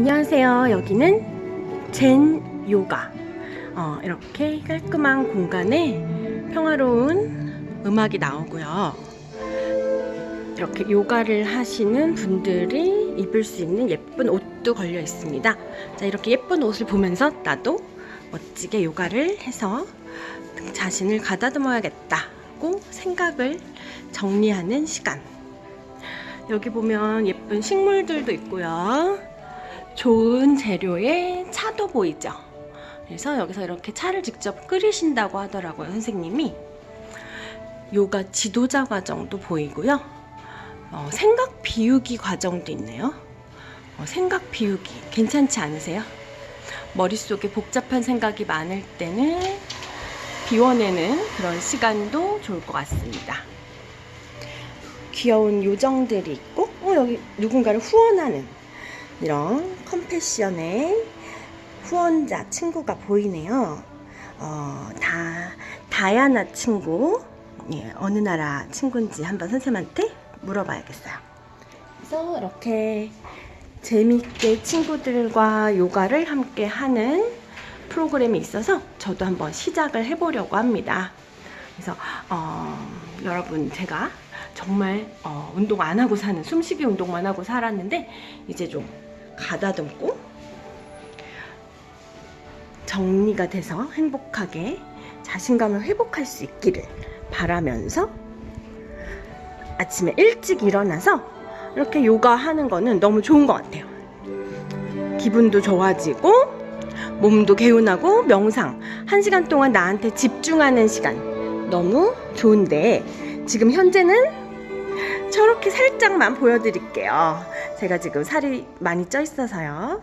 안녕하세요. 여기는 젠 요가. 어, 이렇게 깔끔한 공간에 평화로운 음악이 나오고요. 이렇게 요가를 하시는 분들이 입을 수 있는 예쁜 옷도 걸려 있습니다. 자, 이렇게 예쁜 옷을 보면서 나도 멋지게 요가를 해서 자신을 가다듬어야겠다고 생각을 정리하는 시간. 여기 보면 예쁜 식물들도 있고요. 좋은 재료의 차도 보이죠. 그래서 여기서 이렇게 차를 직접 끓이신다고 하더라고요, 선생님이. 요가 지도자 과정도 보이고요. 어, 생각 비우기 과정도 있네요. 어, 생각 비우기 괜찮지 않으세요? 머릿속에 복잡한 생각이 많을 때는 비워내는 그런 시간도 좋을 것 같습니다. 귀여운 요정들이 있고, 어, 여기 누군가를 후원하는 이런 컴패션의 후원자 친구가 보이네요. 어, 다, 다야나 친구. 예, 어느 나라 친구인지 한번 선생님한테 물어봐야겠어요. 그래서 이렇게 재밌게 친구들과 요가를 함께 하는 프로그램이 있어서 저도 한번 시작을 해보려고 합니다. 그래서 어, 여러분 제가 정말 어, 운동 안 하고 사는 숨쉬기 운동만 하고 살았는데 이제 좀 가다듬고 정리가 돼서 행복하게 자신감을 회복할 수 있기를 바라면서 아침에 일찍 일어나서 이렇게 요가 하는 거는 너무 좋은 것 같아요. 기분도 좋아지고 몸도 개운하고 명상 한 시간 동안 나한테 집중하는 시간 너무 좋은데 지금 현재는 저렇게 살짝만 보여드릴게요. 제가 지금 살이 많이 쪄 있어서요.